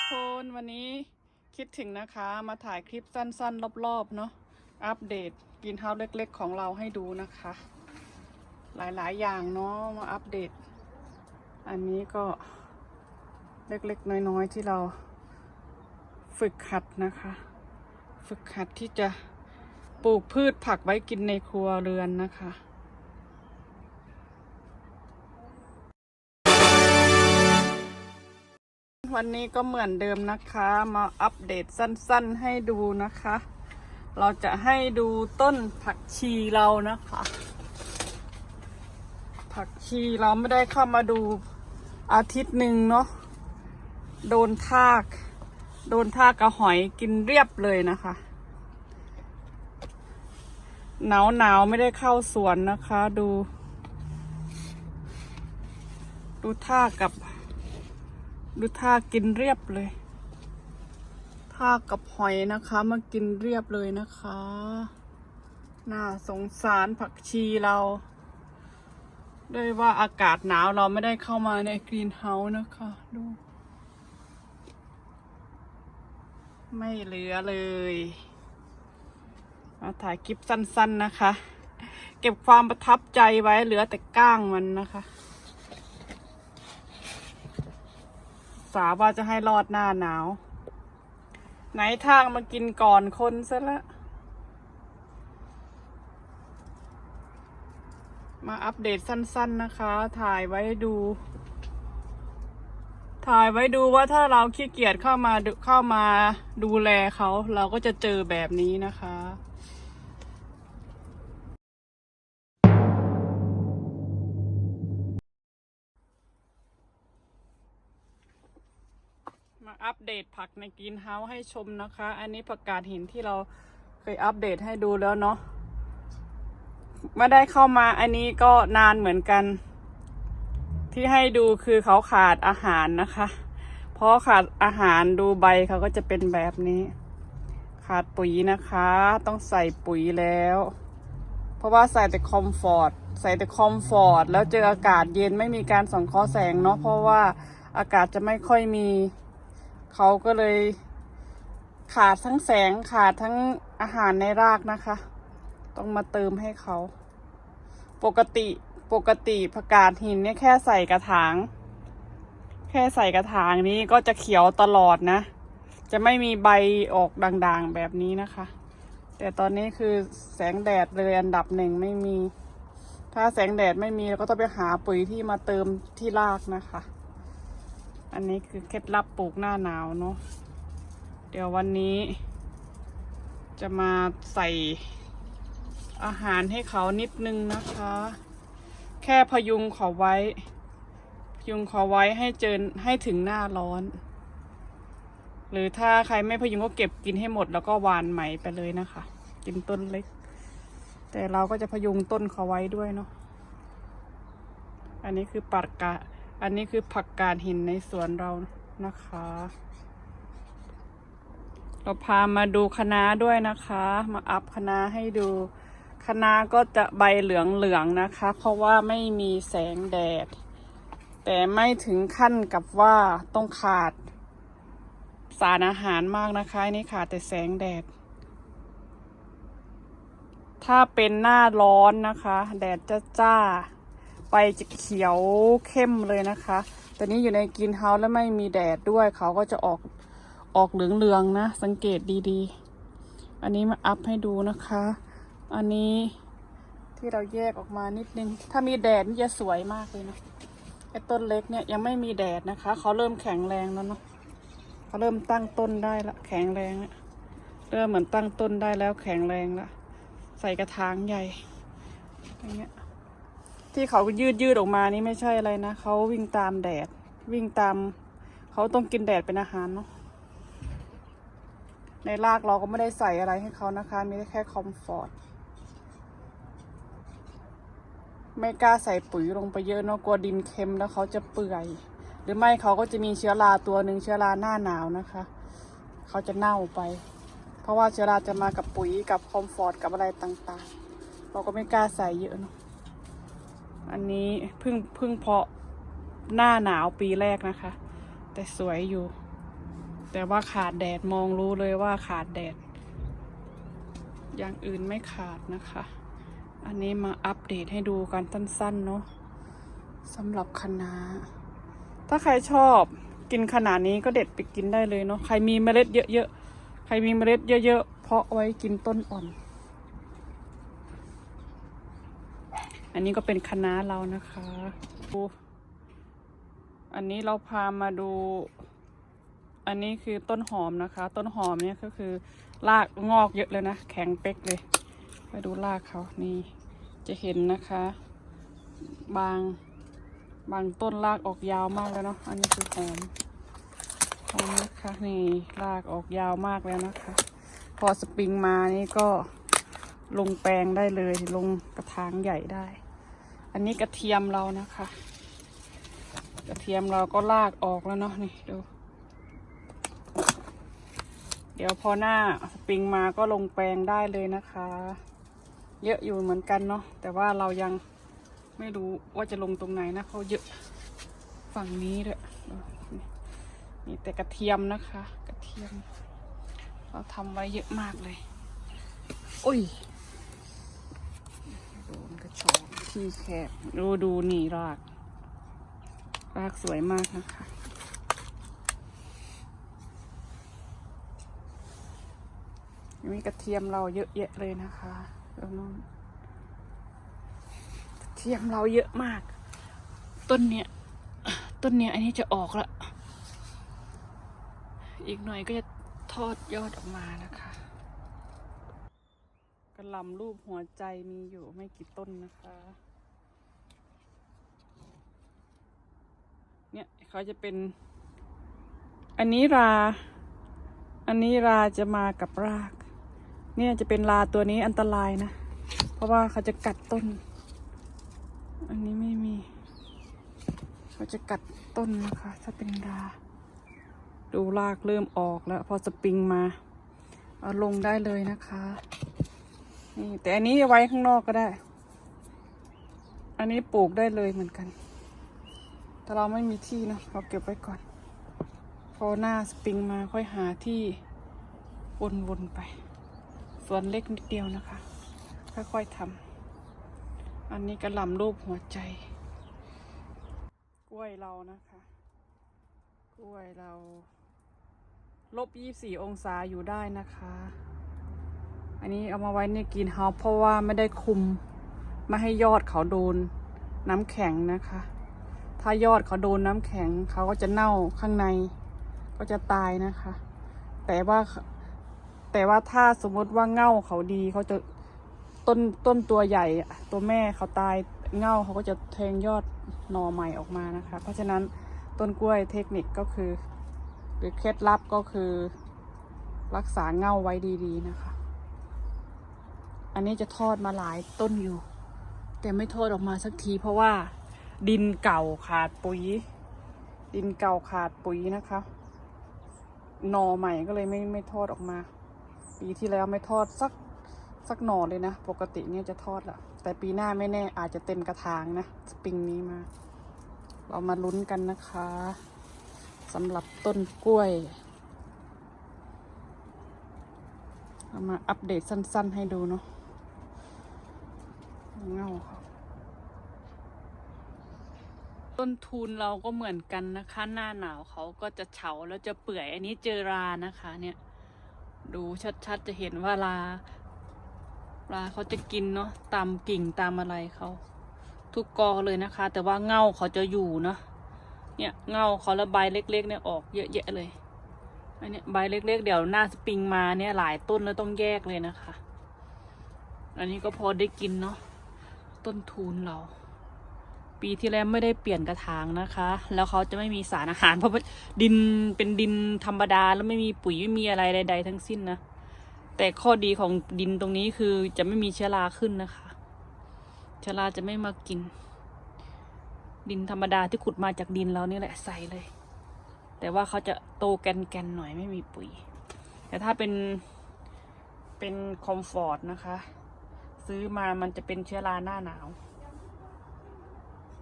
กคนวันนี้คิดถึงนะคะมาถ่ายคลิปสั้นๆ รอบๆ เนาะอัปเดตกินเฮาเล็กๆ ของเราให้ดูนะคะ หลายๆอย่างเนาะมาอัปเดต อันนี้ก็เล็กๆ น้อยๆ ที่เราฝึกหัดนะคะ ฝึกหัดที่จะปลูกพืชผักไว้กินในครัวเรือนนะคะ วันนี้ก็เหมือนเดิมนะคะ มาอัปเดตสั้นๆให้ดูนะคะ เราจะให้ดูต้นผักชีเรานะคะ ผักชีเราไม่ได้เข้ามาดูอาทิตย์หนึ่งเนาะโดนทาก โดนทากกระหอยกินเรียบเลยนะคะ หนาวหนาวไม่ได้เข้าสวนนะคะ ดู ดูท่ากับ ดูท่ากินเรียบเลย ท่ากับหอยนะคะ มากินเรียบเลยนะคะ น่าสงสารผักชีเรา ด้วยว่าอากาศหนาวเราไม่ได้เข้ามาในกรีนเฮาส์นะคะ ดู ไม่เหลือเลยมาถ่ายคลิปสั้นๆนะคะ เก็บความประทับใจไว้เหลือแต่ก้างมันนะคะ สาว่าจะให้รอดหน้าหนาว ไหนทางมากินก่อนคนซะละ มาอัปเดตสั้น ๆนะคะ ถ่ายไว้ดู ถ่ายไว้ดูว่าถ้าเราขี้เกียจเข้ามาเข้ามาดูแลเขา เราก็จะเจอแบบนี้นะคะ อัปเดตผักในกรีนเฮาส์ให้ชมนะคะ อันนี้ผักกาดหินที่เราเคยอัปเดตให้ดูแล้วเนาะไม่ได้เข้ามาอันนี้ก็นานเหมือนกัน ที่ให้ดูคือเขาขาดอาหารนะคะเพราะขาดอาหารดูใบเขาก็จะเป็นแบบนี้ ขาดปุ๋ยนะคะ ต้องใส่ปุ๋ยแล้ว เพราะว่าใส่แต่คอมฟอร์ตใส่แต่คอมฟอร์ตแล้วเจออากาศเย็นไม่มีการส่องเคราะห์แสงเนาะเพราะว่าอากาศจะไม่ค่อยมี เขาก็เลยขาดทั้งแสงขาดทั้งอาหารในรากนะคะ ต้องมาเติมให้เขา ปกติปกติผักกาดหินเนี่ยแค่ใส่กระถาง แค่ใส่กระถางนี้ก็จะเขียวตลอดนะ จะไม่มีใบออกด่างๆแบบนี้นะคะ แต่ตอนนี้คือแสงแดดเลยอันดับหนึ่งไม่มี ถ้าแสงแดดไม่มีเราก็ต้องไปหาปุ๋ยที่มาเติมที่รากนะคะ อันนี้คือเคล็ดลับปลูกหน้าหนาวเนาะ เดี๋ยววันนี้ จะมาใส่อาหารให้เขานิดนึงนะคะ แค่พยุงเขาไว้ พยุงเขาไว้ให้เจอให้ถึงหน้าร้อน หรือถ้าใครไม่พยุงก็เก็บกินให้หมดแล้วก็หวานใหม่ไปเลยนะคะ กินต้นเล็ก แต่เราก็จะพยุงต้นเขาไว้ด้วยเนาะ อันนี้คือปักกา อันนี้คือผักกาดหินในสวนเรานะคะ เราพามาดูคะน้าด้วยนะคะ มาอัพคะน้าให้ดูคะน้าก็จะใบเหลืองๆนะคะ เพราะว่าไม่มีแสงแดด แต่ไม่ถึงขั้นกับว่าต้องขาด สารอาหารมากนะคะนนี่ขาดแต่แสงแดด ถ้าเป็นหน้าร้อนนะคะ แดดจะจ้า ใบจะเขียวเข้มเลยนะคะแต่นี้อยู่ในกรีนเฮาส์แล้วไม่มีแดดด้วย เขาก็จะออกออกเหลืองๆนะ สังเกตดีๆ อันนี้มาอัพให้ดูนะคะ อันนี้ที่เราแยกออกมานิดนึง ถ้ามีแดดนี่จะสวยมากเลยนะไอ้ต้นเล็กเนี่ยยังไม่มีแดดนะคะ เขาเริ่มแข็งแรงแล้วเนาะเขาเริ่มตั้งต้นได้ละ แข็งแรงเริ่มเหมือนตั้งต้นได้แล้วแข็งแรงละ ใส่กระถางใหญ่อย่างเงี้ย ที่เขายืดยืดออกมานี่ไม่ใช่อะไรนะเขาวิ่งตามแดด วิ่งตาม เขาต้องกินแดดเป็นอาหารเนาะในรากเราก็ไม่ได้ใส่อะไรให้เขานะคะ มีแค่คอมฟอร์ตไม่กล้าใส่ปุ๋ยลงไปเยอะเนาะกลัวดินเค็มแล้วเขาจะเปื่อย หรือไม่เขาก็จะมีเชื้อราตัวหนึ่งเชื้อราหน้าหนาวนะคะ เขาจะเน่าไป เพราะว่าเชื้อราจะมากับปุ๋ยกับคอมฟอร์ตกับอะไรต่างๆ เราก็ไม่กล้าใส่เยอะเนาะ นี้เพิ่งเพิ่งเพาะหน้าหนาวปีแรกนะคะ แต่สวยอยู่ แต่ว่าขาดแดดมองรู้เลยว่าขาดแดด อย่างอื่นไม่ขาดนะคะ อันนี้มาอัปเดตให้ดูกันสั้นๆเนาะสำหรับคะน้าถ้าใครชอบกินขนาดนี้ก็เด็ดไปกินได้เลยเนาะใครมีเมล็ดเยอะๆใครมีเมล็ดเยอะๆเพาะไว้กินต้นอ่อน อันนี้ก็เป็นคณะเรานะคะดูอันนี้เราพามาดู อันนี้คือต้นหอมนะคะ ต้นหอมเนี่ยก็คือรากงอกเยอะเลยนะ แข็งเป๊กเลย ไปดูรากเขานี่ จะเห็นนะคะ บางบางต้นรากออกยาวมากแล้วเนาะ อันนี้คือหอมหอมนะคะนี่รากออกยาวมากแล้วนะคะ พอสปริงมานี่ก็ ลงแปลงได้เลยลงกระถางใหญ่ได้ อันนี้กระเทียมเรานะคะ กระเทียมเราก็ลากออกแล้วเนาะนี่ดู เดี๋ยวพอหน้าสปริงมาก็ลงแปลงได้เลยนะคะ เยอะอยู่เหมือนกันเนาะแต่ว่าเรายังไม่รู้ว่าจะลงตรงไหนนะเขาเยอะฝั่งนี้ด้วยมีแต่กระเทียมนะคะ กระเทียม เราทำไว้เยอะมากเลยโอ้ย นกระชอกที่แคบดูดูนี่ราก รากสวยมากนะคะ มีกระเทียมเราเยอะแยะเลยนะคะแล้วนู้นกระเทียมเราเยอะมาก ต้นเนี้ย ต้นเนี้ยอันนี้จะออกละ อีกหน่อยก็จะทอดยอดออกมานะคะ ระลำรูปหัวใจมีอยู่ไม่กี่ต้นนะคะ เนี่ยเขาจะเป็น อันนี้รา อันนี้ราจะมากับราก เนี่ยจะเป็นราตัวนี้อันตรายนะ เพราะว่าเขาจะกัดต้น อันนี้ไม่มี เขาจะกัดต้นนะคะ ถ้าเป็นรา ดูรากเริ่มออกแล้ว พอสปริงมาเอาลงได้เลยนะคะ นี่ แต่อันนี้ไว้ข้างนอกก็ได้ อันนี้ปลูกได้เลยเหมือนกัน แต่เราไม่มีที่นะเราเก็บไว้ก่อน พอหน้าสปริงมาค่อยหาที่วนๆไป ส่วนเล็กนิดเดียวนะคะ ค่อยๆทำอันนี้กระหล่ำรูปหัวใจ กล้วยเรานะคะ กล้วยเราลบยี่สี่องศาอยู่ได้นะคะ อันนี้เอามาไว้ในกรีนเฮาเพราะว่าไม่ได้คุมไม่ให้ยอดเขาโดนน้ำแข็งนะคะ ถ้ายอดเขาโดนน้ำแข็งเขาก็จะเน่าข้างใน ก็จะตายนะคะ แต่ว่าแต่ว่าถ้าสมมติว่าเง่าเขาดีเขาจะต้นต้นตัวใหญ่ตัวแม่เขาตายเง่าเขาก็จะแทงยอดหน่อใหม่ออกมานะคะ เพราะฉะนั้นต้นกล้วยเทคนิคก็คือ หรือเคล็ดลับก็คือ รักษาเง่าไว้ดีๆนะคะ อันนี้จะทอดมาหลายต้นอยู่ แต่ไม่ทอดออกมาสักทีเพราะว่าดินเก่าขาดปุ๋ย ดินเก่าขาดปุ๋ยนะคะหน่อใหม่ก็เลยไม่ไม่ทอดออกมา ปีที่แล้วไม่ทอดสักสักหน่อเลยนะ ปกติเนี่ยจะทอดละแต่ปีหน้าไม่แน่อาจจะเต็มกระถางนะสปริงนี้มา เรามาลุ้นกันนะคะสำหรับต้นกล้วยเอามาอัปเดตสั้น ๆ ให้ดูเนาะ เงาค่ะ ต้นทุนเราก็เหมือนกันนะคะ หน้าหนาวเขาก็จะเฉาแล้วจะเปื่อยอันนี้เจอรานะคะ เนี่ย ดูชัดๆจะเห็นว่าราราเขาจะกินเนาะตามกิ่งตามอะไรเขาทุกกอเลยนะคะ แต่ว่าเง่าเขาจะอยู่เนาะเนี่ยเง่าเขาแล้วใบเล็ก ๆ เนี่ยออกเยอะแยะเลยอันนี้ใบเล็ก ๆ เดี๋ยวหน้าสปริงมาเนี่ยหลายต้นแล้วต้องแยกเลยนะคะ อันนี้ก็พอได้กินเนาะ ต้นทุนเรา ปีที่แล้วไม่ได้เปลี่ยนกระถางนะคะ แล้วเขาจะไม่มีสารอาหาร เพราะดินเป็นดินธรรมดาแล้วไม่มีปุ๋ยไม่มีอะไรใด ๆ ทั้งสิ้นนะ แต่ข้อดีของดินตรงนี้คือจะไม่มีเชื้อราขึ้นนะคะ เชื้อราจะไม่มากิน ดินธรรมดาที่ขุดมาจากดินเรานี่แหละใส่เลย แต่ว่าเขาจะโตแกนๆหน่อยไม่มีปุ๋ย แต่ถ้าเป็นเป็นคอมฟอร์ตนะคะ ซื้อมามันจะเป็นเชื้อราหน้าหนาว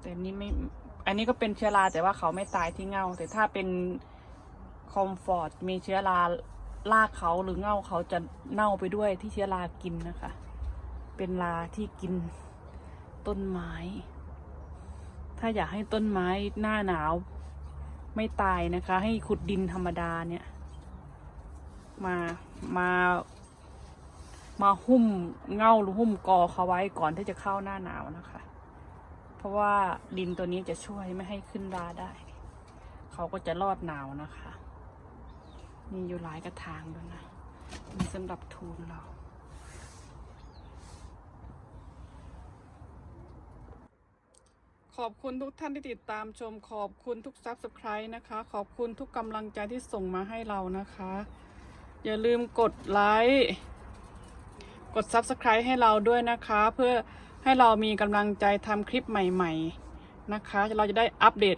แต่นี้ไม่ อันนี้ก็เป็นเชื้อราแต่ว่าเขาไม่ตายที่เงาแต่ถ้าเป็นคอมฟอร์ตมีเชื้อราลากเขาหรือเงาเขาจะเน่าไปด้วยที่เชื้อรากินนะคะ เป็นราที่กินต้นไม้ ถ้าอยากให้ต้นไม้หน้าหนาวไม่ตายนะคะ ให้ขุดดินธรรมดาเนี่ย มามา มาหุ้มเง่าหรือหุ้มกอเขาไว้ก่อนที่จะเข้าหน้าหนาวนะคะ เพราะว่าดินตัวนี้จะช่วยไม่ให้ขึ้นราได้ เขาก็จะรอดหนาวนะคะ มีอยู่หลายกระถางด้วยนะมีสำหรับทูนเราขอบคุณทุกท่านที่ติดตามชมขอบคุณทุกซับสไคร b ์นะคะ ขอบคุณทุกกำลังใจที่ส่งมาให้เรานะคะ อย่าลืมกดไลค์ กด Subscribe ให้เราด้วยนะคะ เพื่อให้เรามีกำลังใจทำคลิปใหม่ ๆนะคะ เราจะได้อัปเดต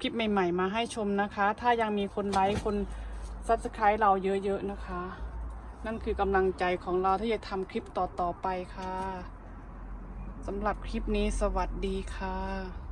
คลิปใหม่ ๆ มาให้ชมนะคะ ถ้ายังมีคนไลค์คน Subscribe เราเยอะๆนะคะ นั่นคือกำลังใจของเราที่จะทำคลิปต่อๆไปค่ะสำหรับคลิปนี้สวัสดีค่ะ